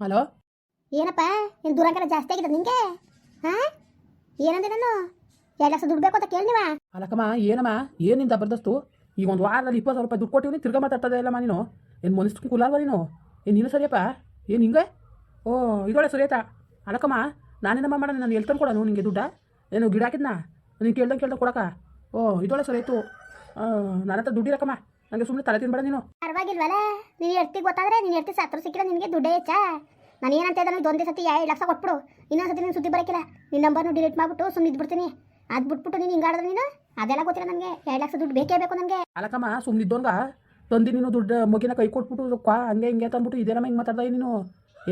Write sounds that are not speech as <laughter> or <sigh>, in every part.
Hello? ಏನಪ್ಪ? ನಿನ್ ದುರಂಕರ ಜಾಸ್ತಿ ಆಗಿದೆ ನಿಂಗೆ? ಹಾ? ಏನಂದೆ ನಾನು? ಎರಡು ಲಕ್ಷ ದುಡ್ಡು ಬೇಕು ಅಂತ ಕೇಳಿ ನೀವ? ಅಲ್ಲಕ್ಕಮ್ಮ ಏನಮ್ಮ? ಏನಿಂದ ಜಬರ್ದಸ್ತು ಈಗ ಒಂದು ವಾರದಲ್ಲಿ ಇಪ್ಪತ್ತು ಸಾವಿರ ರೂಪಾಯಿ ದುಡ್ಡು ಕೊಟ್ಟಿವ್ನಿ ತಿರ್ಗಾ ಮಾತಾಡ್ತದೆ ಇಲ್ಲಮ್ಮ ನೀನು. ಏನು ಮನಸ್ಸು ಕುಲಾಲ್ವ ನೀನು? ಏನು ನೀನು ಸರಿಯಪ್ಪ? ಏನು ಹಿಂಗೆ? ಓ ಇದೊಳೆ ಸರಿ ಆಯ್ತಾ ಅಲ್ಲಕ್ಕಮ್ಮ ನಾನೇನಮ್ಮ ಮಾಡೋಣ ನಾನು ಎಲ್ಲಿ ತಂದು ಕೊಡೋನು ನಿಂಗೆ ದುಡ್ಡ? ಏನು ಗಿಡ ಹಾಕಿದ್ನಾ? ನೀನು ಕೇಳ್ದಂಗೆ ಕೇಳ್ದಂಗೆ ಕೊಡಕ್ಕ? ಓ ಇದೊಳೆ ಸರಿ ಆಯಿತು ನನ್ನ ಹತ್ರ ದುಡ್ಡಿರಕ್ಕಮ್ಮ ನನಗೆ ಸುಮ್ಮನೆ ತಲೆ ತಿನ್ಬೇಡ ನೀನು. ಪರವಾಗಿಲ್ವಲ್ಲ ನೀನು ಎಡ್ತಿ ಗೊತ್ತಾದ್ರೆ ನೀನು ಎಡ್ತಿ ಸತ್ರ ಸಿಕ್ಕಿರ ನಿನಗೆ ದುಡ್ಡೇ ಹೆಚ್ಚಾ. ನಾನು ಏನಂತ ಇದ್ದಾನೆ ಇದೊಂದೇ ಸತಿ ಎರಡು ಲಕ್ಷ ಕೊಟ್ಬಿಡು. ಇನ್ನೊಂದು ಸತಿ ನೀನು ಸುದ್ದಿ ಬರೋಕ್ಕಿಲ್ಲ ನಿನ್ನ ನಂಬರ್ನು ಡಿಲೀಟ್ ಮಾಡ್ಬಿಟ್ಟು ಸುಮ್ಮನೆ ಇದ್ಬಿಡ್ತೀನಿ. ಅದು ಬಿಟ್ಬಿಟ್ಟು ನೀನು ಹಿಂಗಾಡಿದ್ರೆ ನೀನು? ಅದೆಲ್ಲ ಗೊತ್ತಿಲ್ಲ ನನಗೆ. ಎರಡು ಲಕ್ಷ ದುಡ್ಡು ಬೇಕೇ ಬೇಕು ನನಗೆ. ಅಲ್ಲಕ್ಕಮ್ಮ ಸುಮ್ಮನಿದ್ದೋನ್ಗ ತಂದು ನೀನು ದುಡ್ಡು ಮಗಿನ ಕೈ ಕೊಟ್ಬಿಟ್ಟು ಕ್ವಾ ಹಂಗೆ ಹಿಂಗೆ ಅಂತ ಅಂದ್ಬಿಟ್ಟು ಇದೇನಮ್ಮ ಹಿಂಗೆ ಮಾತಾಡ್ದೆ ನೀನು?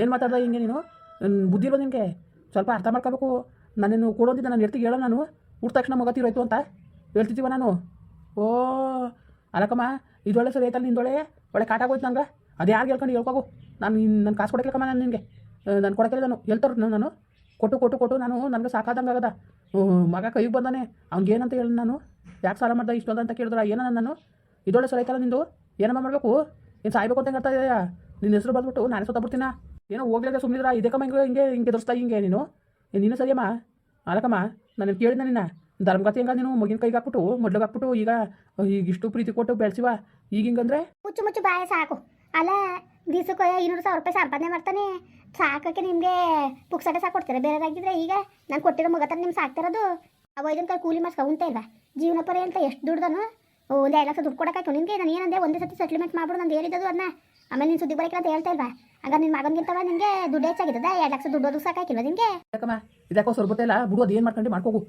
ಏನು ಮಾತಾಡ್ದೆ ಹಿಂಗೆ ನೀನು? ನನ್ ಬುದ್ಧಿ ಇಲ್ವ ನಿನಗೆ? ಸ್ವಲ್ಪ ಅರ್ಥ ಮಾಡ್ಕೋಬೇಕು. ನಾನೇನು ಕೊಡೋದಿದ್ದೆ ನಾನು ಎರ್ತಿಗೆ ಹೇಳೋ ನಾನು. ಹುಟ್ಟ ತಕ್ಷಣ ಮಗ ತೀರೋಯ್ತು ಅಂತ ಹೇಳ್ತಿದ್ದೀವ ನಾನು. ಓ ಅಲ್ಲಕ್ಕಮ್ಮ ಇದೊಳ್ಳೆ ಸರಿ ಐತಲ್ಲ ನಿಂದೊಳೆ ಒಳ್ಳೆ ಕಾಟಾಗೋಯ್ತು ನಂಗೆ. ಅದು ಯಾರು ಹೇಳ್ಕೊಂಡು ಹೇಳ್ಕೊಗು? ನಾನು ನನ್ನ ಕಾಸು ಕೊಡಕ್ಕಿಲ್ಲಕ್ಕಮ್ಮ ನಾನು ನಿನಗೆ. ನಾನು ಕೊಡಕ್ಕಿಲ್ಲ ನಾನು. ಹೇಳ್ತಾರ ನಾನು. ಕೊಟ್ಟು ಕೊಟ್ಟು ಕೊಟ್ಟು ನಾನು ನನಗೆ ಸಾಕಾದಂಗೆ ಆಗದ. ಮಗ ಕೈಗೆ ಬಂದಾನೆ. ಅವ್ನಿಗೆ ಏನಂತ ಹೇಳಿ ನಾನು. ಯಾಕೆ ಸಾಲ ಮಾಡ್ದೆ, ಇಷ್ಟೊಂದು ಅಂತ ಕೇಳಿದ್ರ ಏನೋ ನಾನು? ಇದೊಳ್ಳೆ ಸರಿ ಐತಲ್ಲ ನಿಂದು? ಏನಮ್ಮ ಮಾಡಬೇಕು? ಏನು ಸಾಯ್ಬೇಕು ಅಂತ ಹೇಳ್ತಾ ನಿನ್ನ ಹೆಸರು ಬಂದ್ಬಿಟ್ಟು ನಾನು ಸತ್ತ ಬಿಡ್ತೀನ? ಏನೋ ಹೋಗ್ಲಿಕ್ಕೆ ಸುಮ್ಮನಿದ್ರ ಇದಕ್ಕಮ್ಮ ಕಮ್ಮ ಹಿಂಗೆ ಹಿಂಗೆ ಹಿಂಗೆ ದರ್ಸ್ತಾ ಹಿಂಗೆ ನೀನು? ನಿನ್ನ ನೀನು ಸರಿಯಮ್ಮ? ಅಲ್ಲಕ್ಕಮ್ಮ ನಾನು ಕೇಳಿದ್ನ ನಿನ್ನ? ಧರ್ಮಗತಿ ಹೆಂಗ ನೀನು ಮಗಿನ ಕೈಗೆ ಹಾಕ್ಬಿಟ್ಟು ಹಾಕ್ಬಿಟ್ಟು ಈಗ ಈಗ ಇಷ್ಟು ಪ್ರೀತಿ ಕೊಟ್ಟು ಬೆಳೆಸಿವ, ಈಗ ಹಿಂಗಂದ್ರೆ? ಮುಚ್ಚು ಮುಚ್ಚು, ಬಾಯ, ಸಾಕು. ಅಲ್ಲ, ದಿವಸಕ್ಕೆ ಇನ್ನೂರು ಸಾವಿರ ರೂಪಾಯಿ ಸಂಪಾದನೆ ಮಾಡ್ತಾನೆ. ಸಾಕಕ್ಕೆ ನಿಮಗೆ ಪುಕ್ಸಟ ಸಾಕು ಕೊಡ್ತೀರಾ? ಬೇರೆದಾಗಿದ್ರೆ ಈಗ ನಾನು ಕೊಟ್ಟಿರೋ ಮಗ ತಾನೆ ನಿಮ್ಗೆ ಸಾಕ್ತಿರೋದು ಅವ ಇದನ್ನ ಕೈ ಕೂಲಿ ಮಾಡ್ಸ್ಕೊ ಉಂಟೆ ಇಲ್ವಾ? ಜೀವನ ಅಂತ ಎಷ್ಟು ದುಡ್ದನು? ಒಂದು ಎರಡು ಲಕ್ಷ ದುಡ್ಡು ಕೊಡೋಕ್ಕಾಯ್ತು ನಿಮಗೆ ನಾನು ಏನಂದೆ? ಒಂದೇ ಸತಿ ಸೆಟ್ಲ್ಮೆಂಟ್ ಮಾಡ್ಬಿಡು, ನಂದು ಹೇಳಿದ್ದು ಅದನ್ನ ಆಮೇಲೆ ನೀನು ಸುದ್ದಿ ಬರಕಿಲ್ಲ ಅಂತ ಹೇಳ್ತಾ ಇಲ್ವಾ? ಹಂಗ ನಿನ್ನ ಮಗನಿಗಿಂತವ ನಿನಗೆ ದುಡ್ಡು ಹೆಚ್ಚಾಗಿದ್ದದ? ಎರಡು ಲಕ್ಷ ದುಡ್ಡು ಅದು ಸಾಕಾಕಿಲ್ವಾ ನಿನಗೆ? ಯಾಕಮ್ಮ ಇದಕ್ಕೋ ಸ್ವಲ್ಪ ಇಲ್ಲ ಬಿಡು ಅದು ಏನು ಮಾಡ್ಕೊಂಡು ಮಾಡ್ಕೋಗು.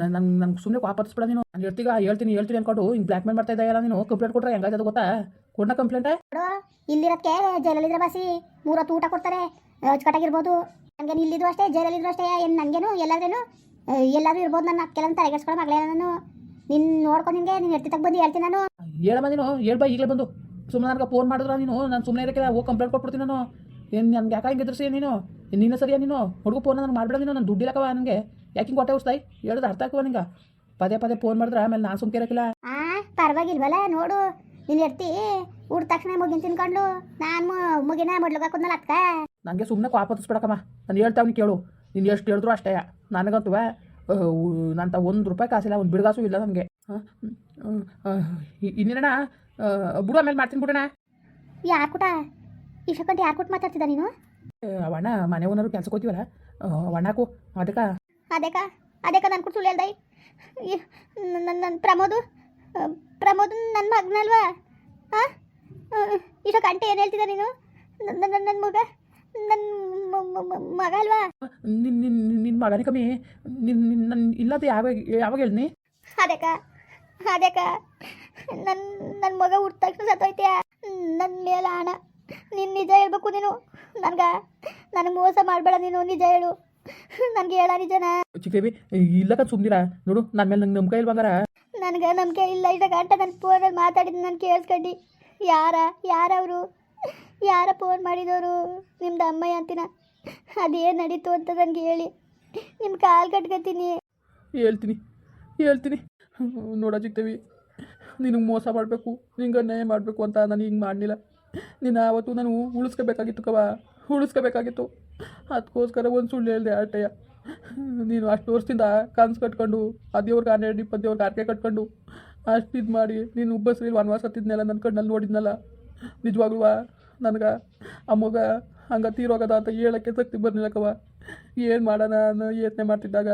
ನಾನು ನಂಗೆ ಸುಮ್ಮನೆ ವಾಪಸ್ಬಿಡ ನೀನು. ನಾನು ಹೇಳ್ತೀಗ ಹೇಳ್ತೀನಿ ಹೇಳ್ತೀನಿ ಅನ್ಕೊಂಡು ಹಿಂಗೆ ಬ್ಲ್ಯಾಕ್ ಮೇಲ್ ಮಾಡ್ತಾ ಇದ್ದಾಯಲ್ಲ ನೀನು. ಕಂಪ್ಲೇಂಟ್ ಕೊಟ್ರೆ ಹೆಂಗಾಯ್ತದ ಗೊತ್ತಾ? ಕೊಡ್ನ ಕಂಪ್ಲೇಂಟ್? ನೋಡು ಇಲ್ಲಿರೋದಕ್ಕೆ ಜೈಲಲ್ಲಿದ್ರೆ ಬಾಸಿ ಮೂರೊತ್ತು ಊಟ ಕೊಡ್ತಾರೆ. ಅಚ್ಚುಕಟ್ಟಾಗಿರ್ಬೋದು. ನನಗೆ ಇಲ್ಲಿದ್ರು ಅಷ್ಟೇ ಜೈಲಲ್ಲಿದ್ರು ಅಷ್ಟೇ ಏನು ನನಗೇನು ಎಲ್ಲಾದ್ರೇನು ಎಲ್ಲಾದ್ರೂ ಇರ್ಬೋದು ನನ್ನ ಕೆಲವೊಂದು ತಲೆಗೆಡ್ಸ್ಕೊಳ್ಳೋ ಮಗಳೇ ನಾನು. ನಿನ್ನ ನೋಡ್ಕೊಂಡು ನಿನಗೆ ನೀನು ಎತ್ತಿ ಬಂದು ಹೇಳ್ತೀನಿ ನಾನು. ಹೇಳಮ್ಮ ನೀನು ಹೇಳ್ಬಾ ಈಗಲೇ ಬಂದು. ಸುಮ್ಮನೆ ನನಗೆ ಫೋನ್ ಮಾಡಿದ್ರ ನೀನು? ನಾನು ಸುಮ್ಮನೆ ಇರೋಕ್ಕಿಲ್ಲ ಹೋಗಿ ಕಂಪ್ಲೇಂಟ್ ಕೊಟ್ಬಿಡ್ತೀನಿ ನಾನು. ಏನು ನನಗೆ ಯಾಕೆ ಹಿಂಗೆ ಎದುರಿಸಿ ನೀನು? ನಿನ್ನ ನೀನು ಸರಿಯಾ ನೀನು? ಹುಡುಗ ಫೋನ್ ನನಗೆ ಮಾಡ್ಬೇಡ ನೀನು ನಾನು ದುಡ್ಡಿಲ್ಲಕವ ನನಗೆ. ಯಾಕೆ ಹಿಂಗೆ ಹೊಟ್ಟೆ ಉಸ್ತಾಯಿ ಹೇಳೋದು ಅರ್ಥ ನಿಂಗೆ. ಪದೇ ಪದೇ ಫೋನ್ ಮಾಡಿದ್ರೆ ಆಮೇಲೆ ನಾನು ಸುಮ್ಕೆ ಇರೋಕ್ಕಿಲ್ಲ ಪರವಾಗಿಲ್ವಲ್ಲ ನೋಡು. ನೀನು ಎತ್ತಿ ಊಟ ತಕ್ಷಣ ಮುಗಿನ ತಿನ್ಕೊಂಡು ನಾನು ಮುಗಿನ ಮೊಡ್ಲಿಗೆ ಹಾಕೋದ್ನಲ್ಲ ಅಕ್ಕ ನನಗೆ ಸುಮ್ಮನೆ ವಾಪಸ್ಬಿಡಕಮ್ಮ ನಾನು ಹೇಳ್ತಾವ್ನಿ ಕೇಳು. ನೀನು ಎಷ್ಟು ಹೇಳಿದ್ರು ಅಷ್ಟೇ. ನನಗಂತೂ ನಂತ ಒಂದು ರೂಪಾಯಿ ಕಾಸಿಲ್ಲ ಒಂದು ಬಿಡ್ಗಾಸು ಇಲ್ಲ ನನಗೆ. ಇನ್ನೇನಣ್ಣ? ಬಿಡು ಆಮೇಲೆ ಮಾಡ್ತೀನಿ ಬಿಡೋಣ. ಯಾರು ಕೂಟ? ಇಷ್ಟೊಂದು ಯಾರು ಕೂಟ ಮಾತಾಡ್ತಿದ್ದ ನೀನು? ಅವಣ್ಣ ಮನೆ ಓನರು ಕೆಲ್ಸಕ್ಕೆ ಹೋಗ್ತೀವಲ್ಲ? ಅಣ್ಣಕು ಅದಕ್ಕೆ? ಅದಕ್ಕ? ಅದಕ್ಕ ನನ್ನ ಕೂಡ ಸುಳ್ಳು ಹೇಳ್ದೆ. ನನ್ನ ನನ್ನ ಪ್ರಮೋದು? ಪ್ರಮೋದ್ ನನ್ನ ಮಗನಲ್ವಾ ಹಾಂ ಇಷ್ಟ ಗಂಟೆ ಏನು ಹೇಳ್ತಿದ್ದ ನೀನು? ನನ್ನ ನನ್ನ ಮಗ? ನನ್ನ ಮಗ ಅಲ್ವಾ? ನಿನ್ನ ನಿನ್ನ ಮಗನೇ ಕಮ್ಮಿ. ನಿನ್ನ ನನ್ನ ಇಲ್ಲದ ಯಾವಾಗ ಯಾವಾಗ ಹೇಳಿದ್ನಿ? ಅದೇಕ ಅದೇಕ ನನ್ನ ನನ್ನ ಮಗ ಹುಟ್ಟ ತಕ್ಷಣ ಸತ್ತೋಯ್ತೀಯ ನನ್ನ ಮೇಲೆ ಹಣ ನೀನು ನಿಜ ಹೇಳ್ಬೇಕು ನೀನು. ನನ್ಗೆ ನನಗೆ ಮೋಸ ಮಾಡಬೇಡ ನೀನು ನಿಜ ಹೇಳು. ನನಗೆ ಹೇಳ ನಿಜನಾ? ಚಿಕ್ಕೇವಿ ಇಲ್ಲಕ ಸುಮ್ನಿರ. ನೋಡು ನನ್ನ ಮೇಲೆ ನಂಗೆ ನಂಬಿಕೆ ಇಲ್ವಂಗಾರ ನನಗೆ ನಂಬಿಕೆ ಇಲ್ಲ. ಇದ್ದ ಗಂಟ ನನ್ನ ಫೋನಲ್ಲಿ ಮಾತಾಡಿದ್ದು ನಾನು ಕೇಳಿಸ್ಕೊಂಡು. ಯಾರ ಯಾರವರು ಯಾರ ಫೋನ್ ಮಾಡಿದವರು ನಿಮ್ದು ಅಮ್ಮಯ್ಯ ಅಂತಿನ. ಅದೇನು ನಡೀತು ಅಂತ ನನಗೆ ಹೇಳಿ. ನಿಮ್ಮ ಕಾಲು ಕಟ್ಕೊತೀನಿ. ಹೇಳ್ತೀನಿ ಹೇಳ್ತೀನಿ. ನೋಡ ಚಿಕ್ತೇವಿ ನಿನಗೆ ಮೋಸ ಮಾಡಬೇಕು ನಿಂಗೆ ಅನ್ಯಾಯ ಮಾಡಬೇಕು ಅಂತ ನಾನು ಹಿಂಗೆ ಮಾಡಲಿಲ್ಲ. ನಿನ್ನ ಆವತ್ತು ನಾನು ಉಳಿಸ್ಕೋಬೇಕಾಗಿತ್ತು ಕವ ಉಳಿಸ್ಕೋಬೇಕಾಗಿತ್ತು. ಅದಕ್ಕೋಸ್ಕರ ಒಂದು ಸುಳ್ಳು ಹೇಳಿದೆ ಆಟಯ್ಯ ನೀನು ಅಷ್ಟು ವರ್ಷದಿಂದ ಕನ್ಸು ಕಟ್ಕೊಂಡು ಅದೇವ್ರಿಗೆ ದೇವ್ರಿಗೆ ಹನ್ನೆರಡು ಇಪ್ಪತ್ತು ದೇವ್ರಿಗೆ ಆರ್ಕೆ ಕಟ್ಕೊಂಡು, ಅಷ್ಟು ಇದು ಮಾಡಿ ನೀನು ಉಬ್ಬಸ್ರಿ ವನವಾಸ ಹತ್ತಿದ್ನೆಲ್ಲ ನನ್ನ ಕಣ್ಣಲ್ಲಿ ನೋಡಿದ್ನಲ್ಲ? ನಿಜವಾಗ್ಲೂ ನನಗೆ ಅಮ್ಮಗ ಮಗ ಹಂಗೆ ತೀರೋಗದ ಅಂತ ಹೇಳೋಕ್ಕೆ ಶಕ್ತಿ ಬರ್ಲಿಲ್ಲಕವ ಏನು ಮಾಡೋಣ ಅನ್ನೋ ಯೋಚನೆ ಮಾಡ್ತಿದ್ದಾಗ,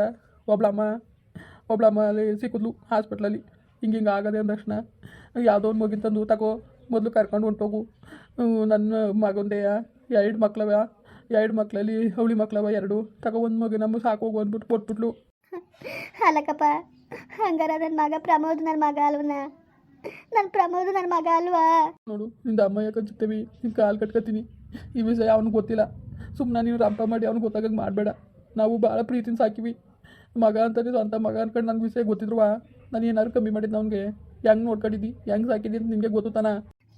ಒಬ್ಳಮ್ಮ ಒಬ್ಳಮ್ಮ ಅಲ್ಲಿ ಸಿಕ್ಕಿದ್ಲು ಹಾಸ್ಪಿಟ್ಲಲ್ಲಿ ಹಿಂಗೆ ಹಿಂಗೆ ಆಗದೆ ಅಂದ ತಕ್ಷಣ ಯಾವುದೋ ಒಂದು ಮಗಿನ ತಂದು ತಗೋ ಮೊದಲು ಕರ್ಕೊಂಡು ಹೊಂಟೋಗು ನನ್ನ ಮಗಂದೆಯ ಎರಡು ಮಕ್ಳವ ಎರಡು ಮಕ್ಕಳಲ್ಲಿ ಅವಳಿ ಮಕ್ಳವ ಎರಡು. ತಗೋ ಒಂದು ಮಗು ನಮ್ಮ ಸಾಕು ಹೋಗು ಅಂದ್ಬಿಟ್ಟು ಕೊಟ್ಬಿಟ್ಲು. ಅಲ್ಲಕ್ಕಪ್ಪ ಹಂಗಾರ ನನ್ನ ಮಗ ಪ್ರಮೋದ್ ನನ್ನ ಮಗ ಅಲ್ವನ? ನನ್ನ ಪ್ರಮೋದ್ ನನ್ನ ಮಗ ಅಲ್ವಾ? ನೋಡು ನಿಂದ ಅಮ್ಮ ಯಾಕೆ ಜೊತೆವಿ ನಿನ್ ಕಾಲು ಕಟ್ಕೋತೀನಿ. ಈ ವಿಷಯ ಅವ್ನಿಗೆ ಗೊತ್ತಿಲ್ಲ. ಸುಮ್ಮನೆ ನೀನು ರಂಪ ಮಾಡಿ ಅವ್ನಿಗೆ ಗೊತ್ತಾಗಂಗೆ ಮಾಡಬೇಡ. ನಾವು ಭಾಳ ಪ್ರೀತಿನ ಸಾಕಿವಿ. ಮಗ ಅಂತಂದಿದ್ದು ಸ್ವಂತ ಮಗ ಅನ್ಕೊಂಡು ನನ್ಗೆ ವಿಷಯ ಗೊತ್ತಿದ್ರುವ? ನಾನು ಏನಾದ್ರು ಕಮ್ಮಿ ಮಾಡಿದ್ನ ಅವ್ನಿಗೆ ಹೆಂಗೆ ನೋಡ್ಕೊಂಡಿದ್ದಿ? ಹೆಂಗೆ ಸಾಕಿದ್ದಿ ಅಂತ ನಿನಗೆ ಗೊತ್ತು ತಾನ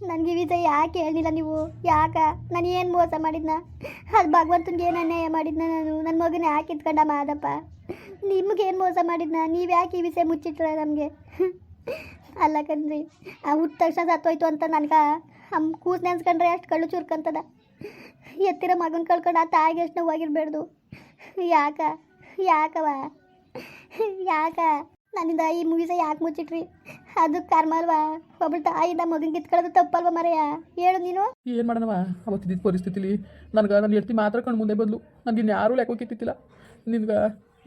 ನನಗೆ ವಿಷಯ ಯಾಕೆ ಹೇಳಿಲ್ಲ ನೀವು? ಯಾಕ? ನಾನು ಏನು ಮೋಸ ಮಾಡಿದ್ನ? ಅದು ಭಗವಂತನಿಗೆ ಏನು ಅನ್ಯಾಯ ಮಾಡಿದ್ನ ನಾನು? ನನ್ನ ಮಗನ ಯಾಕೆ ಇಟ್ಕೊಂಡ ಮಾದಪ್ಪ? ನಿಮ್ಗೇನು ಮೋಸ ಮಾಡಿದ್ನ? ನೀವು ಯಾಕೆ ಈ ವಿಷಯ ಮುಚ್ಚಿಟ್ರ ನಮಗೆ? ಅಲ್ಲ ಕಣ್ರಿ, ಆ ಹುಟ್ಟ ತಕ್ಷಣ ಸತ್ತೋಯ್ತು ಅಂತ ನನಗೆ ಹಮ್ ಕೂಸ್ ನೆನ್ಸ್ಕೊಂಡ್ರೆ ಅಷ್ಟು ಕಳ್ಳು ಚುರ್ಕಂತದ. ಎತ್ತಿರೋ ಮಗನ ಕಳ್ಕೊಂಡು ಆ ತಾಯಿಗೆ ಎಷ್ಟು ನೋವಾಗಿರ್ಬೇಡ್ದು. ಯಾಕ? ಯಾಕವ <laughs> ಯಾಕ? ನನ್ನಿಂದ ಈ ಮೂವೀಸ ಯಾಕೆ ಮುಚ್ಚಿಟ್ರಿ? ಅದು ಕರ್ಮಲ್ವಾ ಒಬ್ಬಳು ತಾಯಿಯಿಂದ ಮಗನ ಕಿತ್ಕೊಳ್ಳೋದು ತಪ್ಪಲ್ವಾ ಮರೆಯ? ಹೇಳು ನೀನು. ಏನು ಮಾಡೋಣವ? ಅವತ್ತಿದ್ದ ಪರಿಸ್ಥಿತಿಲಿ ನನಗೆ ನನ್ನ ಹೆಂಡತಿ ಮಾತ್ರ ಕಣ್ ಮುಂದೆ ಬದಲು. ನನಗೆ ಇನ್ನು ಯಾರು ಲೆಕ್ಕ ಕಿತ್ತಿತ್ತಿಲ್ಲ. ನಿನ್ಗೆ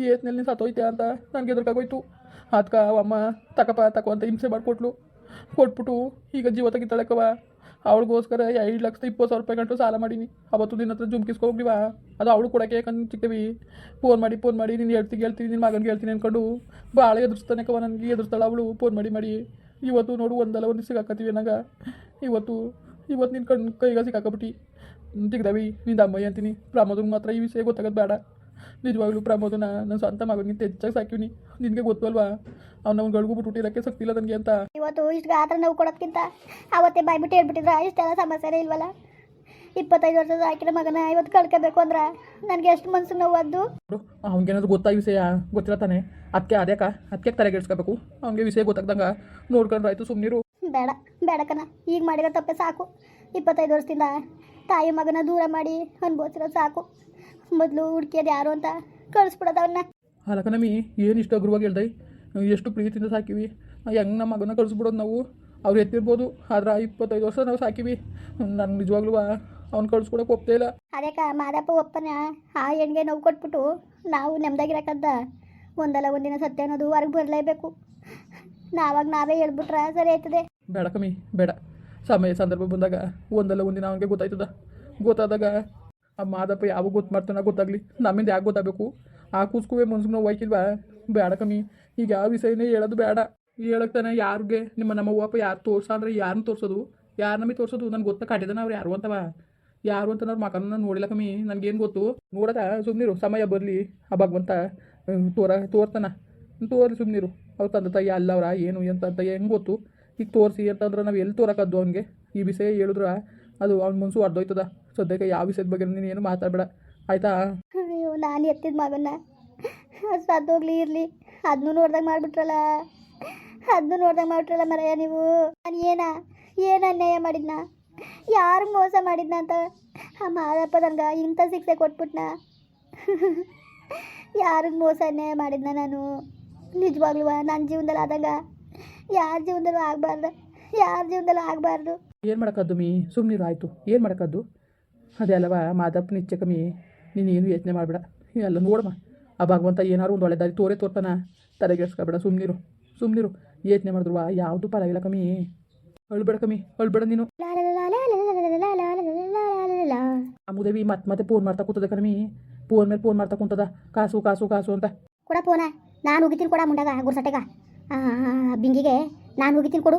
ಏತ್ನಲ್ಲಿ ಸತ್ತೋಯ್ತೆ ಅಂತ ನನಗೆ ಎದುರ್ಕಾಗೋಯ್ತು ಅದಕ್ಕೆ ಅಮ್ಮ ತಕಪ ತಕೋ ಅಂತ ಹಿಂಸೆ ಮಾಡಿಕೊಟ್ಲು. ಕೊಟ್ಬಿಟ್ಟು ಈಗ ಜೀವ ತೆಗಿತಾಳಕ್ಕವ ಅವಳಿಗೋಸ್ಕರ ಐದು ಲಕ್ಷದ ಇಪ್ಪತ್ತು ಸಾವಿರ ರೂಪಾಯಿ ಗಂಟು ಸಾಲ ಮಾಡೀನಿ. ಅವತ್ತು ದಿನ ಹತ್ರ ಜುಮ್ಕಿಸ್ಕೋಗ್ಲಿವಾ ಅದು ಅವಳು ಕೊಡೋಕೆ ಯಾಕಂದು ಸಿಗ್ತೀವಿ ಫೋನ್ ಮಾಡಿ ಫೋನ್ ಮಾಡಿ, ನೀನು ಹೇಳ್ತೀನಿ ಹೇಳ್ತೀನಿ ನಿನ್ನ ಮಗನಿಗೆ ಹೇಳ್ತೀನಿ ಅಂದ್ಕೊಂಡು ಭಾಳ ಎದುರಿಸ್ತಾನೆ ಕವ ನನಗೆ, ಎದುರಿಸ್ತಾಳೆ ಅವಳು ಫೋನ್ ಮಾಡಿ ಮಾಡಿ. ಇವತ್ತು ನೋಡು ಒಂದಲ್ಲ ಒಂದು ಸಿಗಾಕತ್ತೀವಿ ನಂಗೆ ಇವತ್ತು ಇವತ್ತು ನಿನ್ನ ಕಣ್ಣು ಕೈಗೆ ಸಿಕ್ಕಾಕಬಿಟ್ಟು ತೆಗ್ದಾವಿ ನಿಂದ ಅಮ್ಮಯ್ಯ ಅಂತೀನಿ. ಪ್ರಮೋದನಿಗೆ ಮಾತ್ರ ಈ ವಿಷಯ ಗೊತ್ತಾಗೋದು ಬೇಡ. ನಿಜವಾಗ್ಲೂ ಪ್ರಮೋದನ ನನ್ನ ಸ್ವಂತ ಮಗನಿಗೆ ಹೆಚ್ಚಾಗಿ ಸಾಕಿವ್ನಿ ನಿನಗೆ ಗೊತ್ತಲ್ವಾ ಅವ್ನ ಅವ್ನು ಅವ್ನುಗಳಿಗೂ ಬಿಟ್ಬಿಟ್ಟಿರೋಕ್ಕೆ ಶಕ್ತಿ ಇಲ್ಲ ನನಗೆ ಅಂತ ಇವತ್ತು ಇಷ್ಟು ಗಾತ್ರ ನೋವು ಕೊಡೋದ್ಕಿಂತ ಅವತ್ತೇ ಬಾಯ್ಬಿಟ್ಟು ಹೇಳ್ಬಿಟ್ಟಿದ್ರ ಇಷ್ಟೆಲ್ಲ ಸಮಸ್ಯೆನೇ ಇಲ್ವಲ್ಲ ಇಪ್ಪತ್ತೈದು ವರ್ಷದ ಹಾಕಿರೋ ಮಗನ ಇವತ್ತು ಕಳ್ಕೋಬೇಕು ಅಂದ್ರೆ ನನಗೆ ಎಷ್ಟು ಮನಸ್ಸು ನೋವದ್ದು ಅವ್ನಿಗೇನಾದ್ರು ಗೊತ್ತಾ ವಿಷಯ ಗೊತ್ತಿಲ್ಲ ತಾನೆ ಅದಕ್ಕೆ ಅದ್ಯಾಕ ಅದಕ್ಕೆ ತಲೆಗೆಡ್ಸ್ಕೋಬೇಕು ಅವ್ನಿಗೆ ವಿಷಯ ಗೊತ್ತಾಗ್ದಂಗೆ ನೋಡ್ಕೊಂಡ್ರಾಯ್ತು ಸುಮ್ಮನಿರು ಬೇಡ ಬೇಡಕನ ಈಗ ಮಾಡಿರೋ ತಪ್ಪೆ ಸಾಕು ಇಪ್ಪತ್ತೈದು ವರ್ಷದಿಂದ ತಾಯಿ ಮಗನ ದೂರ ಮಾಡಿ ಅನ್ಭವಿಸಿರೋದು ಸಾಕು ಮೊದಲು ಹುಡ್ಕಿಯರ್ ಯಾರು ಅಂತ ಕಳಿಸ್ಬಿಡೋದು ಅವನ್ನ ಅಲ್ಲಕ ನಮಿ ಏನು ಇಷ್ಟು ಅಗ್ರವಾಗಿ ಹೇಳ್ದೈ? ಎಷ್ಟು ಪ್ರೀತಿಯಿಂದ ಸಾಕಿವಿ. ಹೆಂಗೆ ನಮ್ಮ ಮಗನ ಕಳಿಸ್ಬಿಡೋದು ನಾವು? ಅವ್ರು ಎತ್ತಿರ್ಬೋದು ಆದ್ರೆ ಇಪ್ಪತ್ತೈದು ವರ್ಷ ನಾವು ಸಾಕಿವಿ. ನಾನು ನಿಜವಾಗ್ಲೂ ಅವ್ನು ಕಳ್ಸ್ಕೊಡಕ್ಕೆ ಒಪ್ತಾ ಇಲ್ಲ. ಅದಕ್ಕೆ ಮಾದಪ್ಪ ಒಪ್ಪನ? ಆ ಹೆಣ್ಗೆ ನೋವು ಕೊಟ್ಬಿಟ್ಟು ನಾವು ನೆಮ್ಮದಾಗಿರಕ್ಕಂತ ಒಂದಲ್ಲ ಒಂದಿನ ಸತ್ಯ ಅನ್ನೋದು ಹೊರಗೆ ಬರಲೇಬೇಕು. ನಾವಾಗ ನಾವೇ ಹೇಳ್ಬಿಟ್ರೆ ಸರಿ ಆಯ್ತದೆ. ಬೇಡ ಕಮ್ಮಿ ಬೇಡ. ಸಮಯ ಸಂದರ್ಭ ಬಂದಾಗ ಒಂದಲ್ಲ ಒಂದಿನ ಅವನಿಗೆ ಗೊತ್ತಾಯ್ತದ. ಗೊತ್ತಾದಾಗ ಆ ಮಾದಪ್ಪ ಯಾವಾಗ ಗೊತ್ತು ಮಾಡ್ತಾನೆ ಗೊತ್ತಾಗಲಿ. ನಮ್ಮಿಂದ ಯಾಕೆ ಗೊತ್ತಾಗಬೇಕು? ಆ ಕೂಸ್ಕುವೆ ಮನ್ಸಿಗೆ ನಾವು ಹೋಯ್ಕಿಲ್ವಾ ಬೇಡ ಕಮ್ಮಿ. ಈಗ ಯಾವ ವಿಷಯನೇ ಹೇಳೋದು ಬೇಡ ಹೇಳಕ್ತಾನೆ ಯಾರಿಗೆ? ನಿಮ್ಮ ನಮ್ಮ ಅವ್ವಪ್ಪ ಯಾರು ತೋರ್ಸ ಅಂದ್ರೆ ಯಾರನ್ನ ತೋರ್ಸೋದು? ಯಾರು ನಮಗೆ ತೋರ್ಸೋದು? ನನಗೆ ಗೊತ್ತ ಕಾಟಿದಾನ ಅವ್ರು ಯಾರು ಅಂತವ? ಯಾರು ಅಂತ ಅವ್ರ ಮಕನ ನೋಡಿಲ್ಲ ಕಮ್ಮಿ. ನನಗೇನು ಗೊತ್ತು? ನೋಡದ ಸುಮ್ಮನಿರು ಸಮಯ ಬರಲಿ. ಆ ಭಗವಂತ ತೋರ, ತೋರ್ತಾನ. ತೋರಿ ಸುಮ್ಮನಿರು ಅವ್ರು ತಂದೆ ತಾಯಿ ಅಲ್ಲವ್ರ, ಏನು, ಎಂತ ಅಂತ ಹೆಂಗೆ ಗೊತ್ತು? ಈಗ ತೋರಿಸಿ ಅಂತಂದ್ರೆ ನಾವು ಎಲ್ಲಿ ತೋರಕದ್ದು ಅವನಿಗೆ? ಈ ವಿಷಯ ಹೇಳಿದ್ರ ಅದು ಅವ್ನ ಮನಸ್ಸು ಅರ್ಧೋಯ್ತದ ಸದ್ಯಕ್ಕೆ ಯಾವ ವಿಷಯದ ಬಗ್ಗೆ ನೀನು ಏನು ಮಾತಾಡಬೇಡ. ಆಯ್ತಾ? ಅಯ್ಯೋ, ನಾನು ಎತ್ತಿದ ಮಗನ್ನ. ಸತ್ತೋಗ್ಲಿ ಇರಲಿ. ಅದನ್ನೂ ನೋಡ್ದಾಗ ಮಾಡಿಬಿಟ್ರಲ್ಲ. ಅದನ್ನೂ ನೋಡ್ದಾಗ ಮಾಡ್ಬಿಟ್ರಲ್ಲ ಮರಯ್ಯ ನೀವು. ನಾನು ಏನ? ಏನು ಅನ್ಯಾಯ ಮಾಡಿದ್ನ? ಯಾರು ಮೋಸ ಮಾಡಿದ್ನ ಅಂತ? ಆ ಮಾದಪ್ಪ ನನಗೆ ಇಂಥ ಶಿಕ್ಷೆ ಕೊಟ್ಬಿಟ್ನ. ಯಾರಿಗೆ ಮೋಸ ಅನ್ಯಾಯ ಮಾಡಿದ್ನ ನಾನು? ನಿಜವಾಗ್ಲೂ ನನ್ನ ಜೀವನದಲ್ಲಿ ಆದಂಗ? ಯಾರ ಜೀವನದಲ್ಲೂ ಆಗಬಾರ್ದು? ಯಾರ ಜೀವನದಲ್ಲೂ ಆಗಬಾರ್ದು? ಏನು ಮಾಡೋಕದ್ದು ಮೀ ಸುಮ್ಮನಿರು ಆಯಿತು ಏನು ಮಾಡೋಕದ್ದು ಅದೇ ಮಾದಪ್ಪ ನಿಚ್ಚ ಕಮ್ಮಿ ನೀನೇನು ಯೋಚನೆ ಮಾಡಬೇಡ ಎಲ್ಲ ನೋಡಮ್ಮ ಆ ಭಗವಂತ ಏನಾದ್ರು ಒಂದು ಒಳ್ಳೆ ದಾರಿ ತೋರೇ ತೋರ್ತಾನ ತಲೆಗೆಡ್ಸ್ಕೊಬೇಡ ಸುಮ್ಮನಿರು ಸುಮ್ಮನಿರು ಯೋಚನೆ ಮಾಡಿದ್ರು ಯಾವುದು ಪರವಾಗಿಲ್ಲ ಕಮ್ಮಿ ಅಳ್ಬೇಡ ಕಮ್ಮಿ ಅಳ್ಬೇಡ ನೀನು ಅಮ್ಮದೇವಿ ಮತ್ತೆ ಮತ್ತೆ ಫೋನ್ ಮಾಡ್ತಾ ಕೂತದ ಕಮ್ಮಿ ಫೋನ್ ಮೇಲೆ ಫೋನ್ ಮಾಡ್ತಾ ಕುಂತದ ಕಾಸು ಕಾಸು ಕಾಸು ಅಂತ ಕೊಡ ಫೋನ ನಾನು ಹೋಗಿತೀನಿ ಕೊಡ ಮುಂಡಾಗ ಗುರ್ಸಟೆಗ ಬಿಂಗಿಗೆ ನಾನು ಹೋಗಿತೀನಿ ಕೊಡು